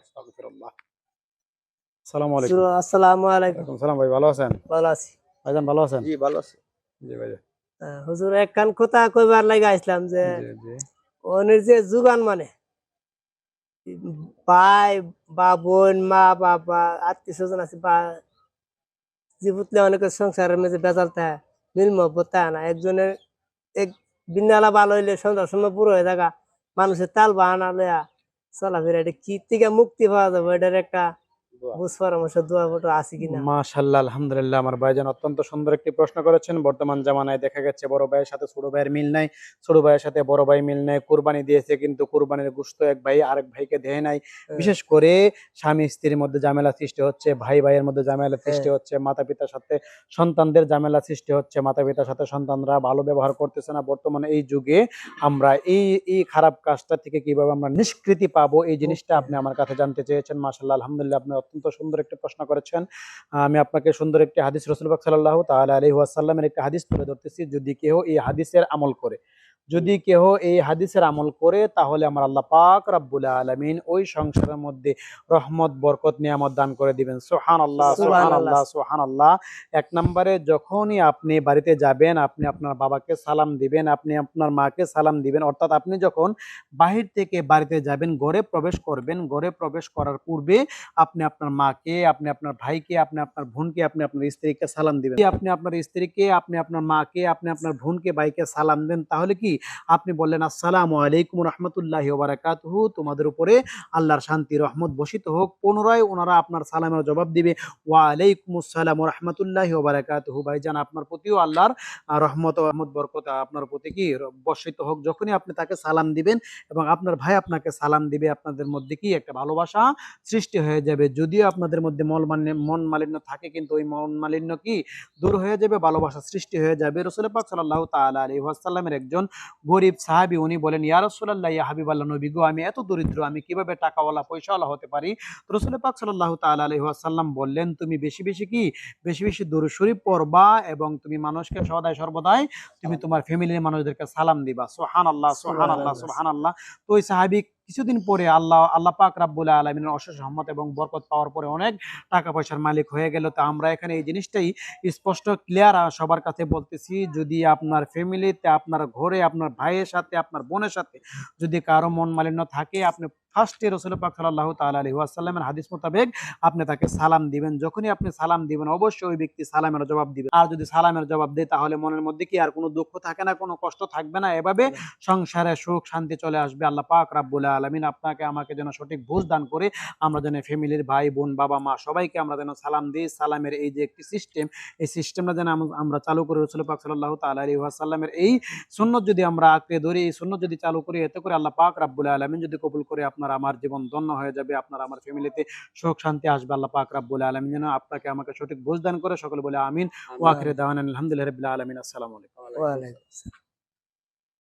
আস্তাগফিরুল্লাহ। আসসালামু আলাইকুম। আসসালামু আলাইকুম। সালাম ভাই ভালো আছেন? ভালো আছি। ভাইজান ভালো আছেন? জি ভালো আছে। জি ভাই হুজুর এক কান কথা কইবার লাগা আসলাম যে জি জি। ওনের যে যুগান মানে ভাই বা বোন মা বাবা আত্মীয় স্বজন আছে বা জীবুতলে অনেকের সংসারের মধ্যে বেজাল থাকে মিল মহব্বত থাকে না। একজনের এক বিন্দালা ভালো হইলে সন্ধ্যার সময় পুরো হয়ে থাকা মানুষের তাল বাহানা লয়া চলাফেরা এটা কি থেকে মুক্তি পাওয়া যাবে? এটার একটা দোয়া। বুঝ দোয়া ফটো আছে কিনা? মাশাল্লাহ আলহামদুলিল্লাহ আমার ভাইজান অত্যন্ত সুন্দর একটি প্রশ্ন করেছেন। বর্তমান জামানায় দেখা গেছে বড় ভাইয়ের সাথে ছোট ভাইয়ের মিল নাই। ছোট ভাইয়ের সাথে বড় ভাই মিল নাই। কুরবানি দিয়েছে কিন্তু কুরবানির গুস্ত এক ভাই আরেক ভাইকে দেয় নাই। বিশেষ করে স্বামী স্ত্রীর মধ্যে ঝামেলা সৃষ্টি হচ্ছে ভাই ভাইয়ের মধ্যে ঝামেলা সৃষ্টি হচ্ছে মাতা পিতার সাথে সন্তানদের ঝামেলা সৃষ্টি হচ্ছে মাতা পিতার সাথে সন্তানরা ভালো ব্যবহার করতেছে না। বর্তমানে এই যুগে আমরা এই এই খারাপ কাজটা থেকে কীভাবে আমরা নিষ্কৃতি পাবো এই জিনিসটা আপনি আমার কাছে জানতে চেয়েছেন। মাশাল্লাহ আলহামদুলিল্লাহ আপনি অত্যন্ত সুন্দর একটি প্রশ্ন করেছেন। আমি আপনাকে সুন্দর একটি হাদিস রসুলবাক সাল্লাহ তাহলে আলাইহি ওয়াসাল্লামের একটি হাদিস তুলে ধরতেছি, যদি কেউ এই হাদিসের আমল করে। যদি কেহ এই হাদিসের আমল করে তাহলে আমার আল্লাহ পাক রাব্বুল আলামিন ওই সংসারের মধ্যে রহমত বরকত নিয়ামত দান করে দিবেন। সোহান আল্লাহ সোহান আল্লাহ সোহান আল্লাহ এক নম্বরে যখনই আপনি বাড়িতে যাবেন আপনি আপনার বাবাকে সালাম দিবেন আপনি আপনার মাকে সালাম দিবেন অর্থাৎ আপনি যখন বাহির থেকে বাড়িতে যাবেন ঘরে প্রবেশ করবেন ঘরে প্রবেশ করার পূর্বে আপনি আপনার মাকে আপনি আপনার ভাইকে আপনি আপনার বোনকে আপনি আপনার স্ত্রীকে সালাম দিবেন। আপনি আপনার স্ত্রীকে আপনি আপনার মাকে আপনি আপনার বোনকে ভাইকে সালাম দেন তাহলে কি? আপনি বললেন, আসসালামু আলাইকুম রহমতুল্লাহি ওবারাকাতুহু তোমাদের উপরে আল্লাহর শান্তি, রহমত বসিত হোক। পুনরায় ওনারা আপনার সালামের জবাব দিবে ওয়া আলাইকুম আসসালাম রহমতুল্লাহি ওবারাকাতুহু ভাইজান, আপনার প্রতিও আল্লাহর রহমত রহমত বরকত আপনার প্রতি কি বর্ষিত হোক। যখনই আপনি তাকে সালাম দিবেন এবং আপনার ভাই আপনাকে সালাম দিবে, আপনাদের মধ্যে কি একটা ভালোবাসা সৃষ্টি হয়ে যাবে? যদিও আপনাদের মধ্যে মালিন্য, মন মালিন্য থাকে, কিন্তু ওই মন মালিন্য কি দূর হয়ে যাবে, ভালোবাসা সৃষ্টি হয়ে যাবে। রসুল পাক সাল্লাহ তাআলা আলাইহি ওয়াসাল্লামের একজন গরিব সাহাবি উনি বলেন ইয়া রসুল্লাহ ইয়া হাবিবাল্লাহ নবী গো আমি এত দরিদ্র আমি কীভাবে টাকাওয়ালা পয়সাওয়ালা হতে পারি? রসুল পাক সাল্লাহ তাআলা আলাইহি বললেন তুমি বেশি বেশি কি? বেশি বেশি দূর শরীফ পড়বা এবং তুমি মানুষকে সদায় সর্বদাই তুমি তোমার ফ্যামিলির মানুষদেরকে সালাম দিবা। সোহান আল্লাহ সোহান আল্লাহ সোহান আল্লাহ তো ওই সাহাবী কিছুদিন পরে আল্লাহ আল্লাহ পাক রাব্বুল আলমিনের অশেষ রহমত এবং বরকত পাওয়ার পরে অনেক টাকা পয়সার মালিক হয়ে গেল। তো আমরা এখানে এই জিনিসটাই স্পষ্ট ক্লিয়ার সবার কাছে বলতেছি, যদি আপনার ফ্যামিলিতে আপনার ঘরে, আপনার ভাইয়ের সাথে, আপনার বোনের সাথে যদি কারও মন মালিন্য থাকে, আপনি ফার্স্টে রসুল পাক সাল্লাহ তাআলা আলাইহি ওয়াসাল্লামের হাদিস মোতাবেক আপনি তাকে সালাম দিবেন। যখনই আপনি সালাম দিবেন অবশ্যই ওই ব্যক্তি সালামের জবাব দিবেন। আর যদি সালামের জবাব দেয় তাহলে মনের মধ্যে কি আর কোনো দুঃখ থাকে না কোনো কষ্ট থাকবে না? এভাবে সংসারে সুখ শান্তি চলে আসবে। আল্লাহ পাক রাব্বুল আলামিন আপনাকে আমাকে যেন সঠিক বুঝ দান করে আমরা যেন ফ্যামিলির ভাই বোন বাবা মা সবাইকে আমরা যেন সালাম দিই। সালামের এই যে একটি সিস্টেম এই সিস্টেমটা যেন আমরা চালু করি রসুল পাক সাল্লাহ তাআলা আলাইহি ওয়াসাল্লামের। এই সুন্নত যদি আমরা আঁকড়ে ধরি এই সুন্নত যদি চালু করি এতে করে আল্লাহ পাক রাব্বুল আলামিন যদি কবুল করে আপনার আমার জীবন ধন্য হয়ে যাবে আপনার আমার ফ্যামিলিতে সুখ শান্তি আসবে আল্লাহ পাক রাব্বুল আলামিন যেন আপনাকে আমাকে সঠিক বুঝদান করে সকলে বলে আমিন। ওয়াখিরে দাওয়ান আলহামদুলিল্লাহ রাব্বিল আলামিন। আসসালামু আলাইকুম।